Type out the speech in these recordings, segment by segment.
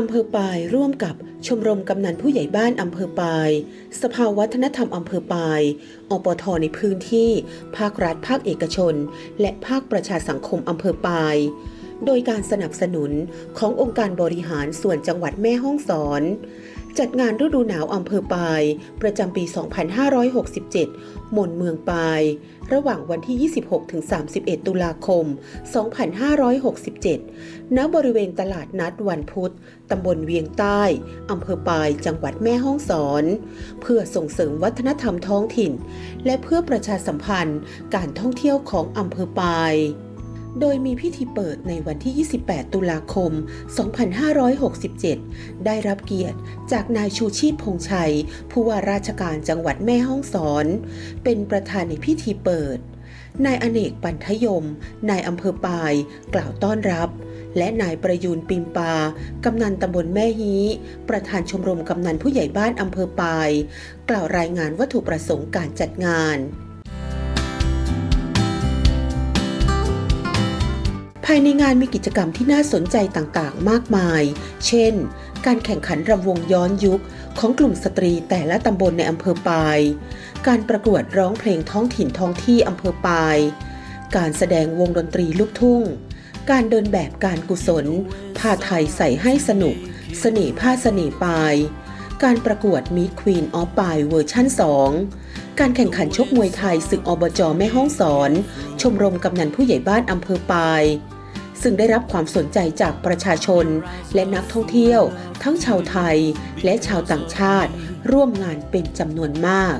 อำเภอปายร่วมกับชมรมกำนันผู้ใหญ่บ้านอำเภอปาย สภาวัฒนธรรมอำเภอปาย อปทในพื้นที่ ภาครัฐ ภาคเอกชน และภาคประชาสังคมอำเภอปาย โดยการสนับสนุนขององค์การบริหารส่วนจังหวัดแม่ฮ่องสอน จัดงานฤดูหนาวอำเภอปาย ประจำปี 2567 มนเมืองปาย ระหว่างวันที่ 26-31 ตุลาคม 2567 ณ บริเวณตลาดนัดวันพุธ ตำบลเวียงใต้ อำเภอปาย จังหวัดแม่ฮ่องสอน เพื่อส่งเสริมวัฒนธรรมท้องถิ่น และเพื่อประชาสัมพันธ์การท่องเที่ยวของอำเภอปาย โดยมีพิธีเปิดในวันที่ 28 ตุลาคม 2567 ได้รับเกียรติจากนายชูชีพพงษ์ชัย ผู้ว่าราชการจังหวัดแม่ฮ่องสอน เป็นประธานในพิธีเปิด นายอเนกปันทยม นายอำเภอปาย กล่าวต้อนรับ และนายประยูนปิมปา กำนันตำบลแม่ฮีประธานชมรมกำนันผู้ใหญ่บ้านอำเภอปาย กล่าวรายงานวัตถุประสงค์การจัดงานายในงานมีกิจกรรมที่น่าสนใจต่างๆ มากมาย เช่น การแข่งขันรำวงย้อนยุคของกลุ่มสตรีแต่ละตำบลในอำเภอปาย การประกวดร้องเพลงท้องถิ่นท้องที่อำเภอปาย การแสดงวงดนตรีลูกทุ่ง การเดินแบบการกุศล ผ้าไทยใส่ให้สนุก เสน่ห์ผ้าเสน่ห์ปาย การประกวดมีควีนออฟปายเวอร์ชั่น 2การแข่งขันชกมวยไทยศึกอบจแม่ห้องสอน ชมรมกำนันผู้ใหญ่บ้านอำเภอปาย ซึ่งได้รับความสนใจจากประชาชน และนักท่องเที่ยว ทั้งชาวไทย และชาวต่างชาติ ร่วมงานเป็นจำนวนมาก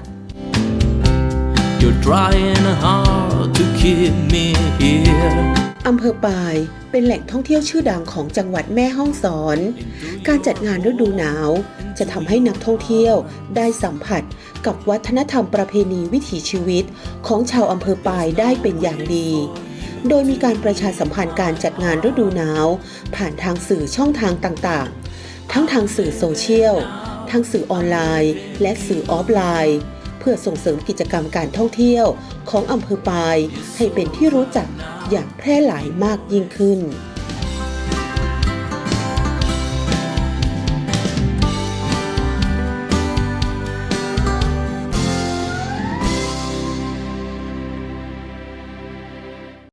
You're trying hard to keep me here. อำเภอปายเป็นแหล่งท่องเที่ยวชื่อดังของจังหวัดแม่ฮ่องสอน การจัดงานฤดูหนาว จะทำให้นักท่องเที่ยวได้สัมผัสกับวัฒนธรรมประเพณีวิถีชีวิตของชาวอำเภอปายได้เป็นอย่างดี โดยมีการประชาสัมพันธ์การจัดงานฤดูหนาว ผ่านทางสื่อช่องทางต่างๆ ทั้งทางสื่อโซเชียล ทั้งสื่อออนไลน์ และสื่อออฟไลน์ เพื่อส่งเสริมกิจกรรมการท่องเที่ยวของอำเภอปายให้เป็นที่รู้จักอย่างแพร่หลายมากยิ่งขึ้น